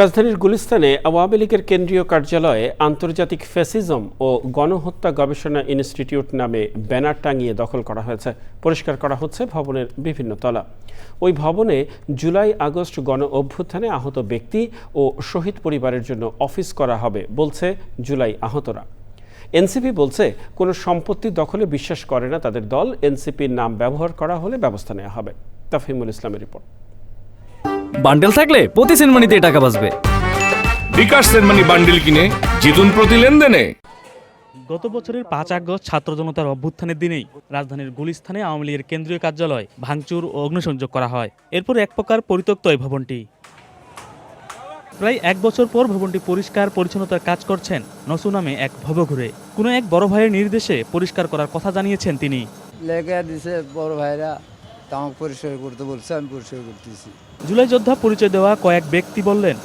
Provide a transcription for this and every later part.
রাজধানীর গুলিস্তানে আওয়ামী লীগের কেন্দ্রীয় কার্যালয়ে আন্তর্জাতিক ফ্যাসিজম ও গণহত্যা গবেষণা ইনস্টিটিউট নামে ব্যানার টাঙিয়ে দখল করা হয়েছে। পরিষ্কার করা হচ্ছে ভবনের বিভিন্ন তলা। ওই ভবনে জুলাই আগস্ট গণ অভ্যুত্থানে আহত ব্যক্তি ও শহীদ পরিবারের জন্য অফিস করা হবে বলছে জুলাই আহতরা। এনসিপি বলছে, কোনো সম্পত্তি দখলে বিশ্বাস করে না তাদের দল। এনসিপির নাম ব্যবহার করা হলে ব্যবস্থা নেওয়া হবে। তাফহিমুল ইসলামের রিপোর্ট। বান্ডেল থাকলে প্রতি সেনমানিতে টাকা বাঁচবে। বিকাশ সেনমানি বান্ডিল কিনে জিতুন প্রতি লেনদেনে। গত বছরের পাঁচ আগস্ট ছাত্র জনতার অভ্যুত্থানের দিনেই রাজধানীর গুলিস্থানে আওয়ামী লীগের কেন্দ্রীয় কার্যালয় ভাঙচুর ও অগ্নিসংযোগ করা হয়। এরপর এক প্রকার পরিত্যক্ত এই ভবনটি। প্রায় এক বছর পর ভবনটি পরিষ্কার পরিচ্ছন্নতার কাজ করছেন নসু নামে এক ভবঘুরে। কোনো এক বড় ভাইয়ের নির্দেশে পরিষ্কার করার কথা জানিয়েছেন তিনি। লেগে দিছে বড় ভাইরা। তা আমাকে পরিষ্কার করতে বলছে আমি পরিষ্কার করতেছি। জুলাই যোদ্ধা পরিচয় দেওয়া কয়েক ব্যক্তি বললেন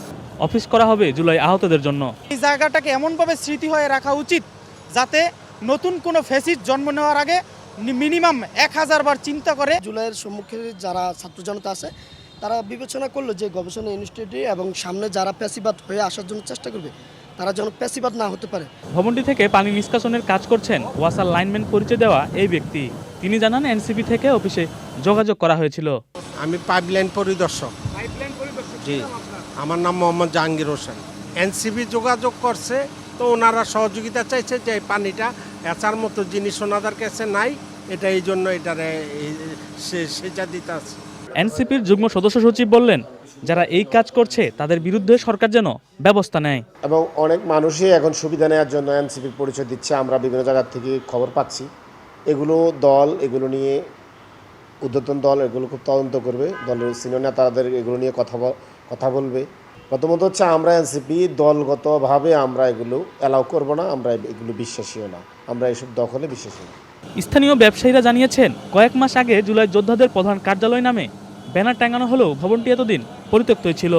অফিস করা হবে জুলাই আহতদের জন্য। এই জায়গাটাকে এমনভাবে স্মৃতি হয়ে রাখা উচিত যাতে নতুন কোনো ফেসিস জন্ম নেওয়ার আগে মিনিমাম এক হাজার বার চিন্তা করে। জুলাইয়ের সম্মুখে যারা ছাত্র জনতা আছে তারা বিবেচনা করল যে গবেষণা ইনস্টিটিউটে এবং সামনে যারা প্যাসিবাদ হয়ে আসার জন্য চেষ্টা করবে তারা যেন প্যাসিবাদ না হতে পারে। ভবনটি থেকে পানি নিষ্কাশনের কাজ করছেন ওয়াসার লাইনম্যান পরিচয় দেওয়া এই ব্যক্তি। তিনি জানান এনসিপি থেকে অফিসে যোগাযোগ করা হয়েছিল। আমি পাইপলাইন পরিদর্শক। জি। আমার নাম মোহাম্মদ জাহাঙ্গীর হোসেন। এনসিবি যোগাযোগ করছে তো ওনারা সহযোগিতা চাইছে যে এই পানিটা এচার মতো জিনিস ওনাদের কাছে নাই এটা এই জন্য এটারে সেচা দিতে আছে। এনসিপির যুগ্ম সদস্য সচিব বললেন যারা এই কাজ করছে তাদের বিরুদ্ধে সরকার যেন ব্যবস্থা নেয়। এবং অনেক মানুষই এখন সুবিধা নেওয়ার জন্য এনসিপির পরিচয় দিচ্ছে আমরা বিভিন্ন জায়গা থেকে খবর পাচ্ছি। এগুলো দল, এগুলো নিয়ে উদ্যতন দল, এগুলো খুব তদন্ত করবে। দলের সিনিয়র নেতাদের এগুলো নিয়ে কথা কথা বলবে। প্রথমত হচ্ছে আমরা এনসিপি দলগতভাবে আমরা এগুলো অ্যালাউ করব না, আমরা এগুলো বিশ্বাসীও না। আমরা এসব দখলে বিশ্বাসী না। স্থানীয় ব্যবসায়ীরা জানিয়েছেন, কয়েক মাস আগে জুলাই যোদ্ধাদের প্রধান কার্যালয় নামে ব্যানার টাঙানো হলেও ভবনটি এতদিন পরিত্যক্তই ছিল।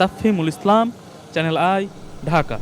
Tafimul Islam, channel I, Dhaka.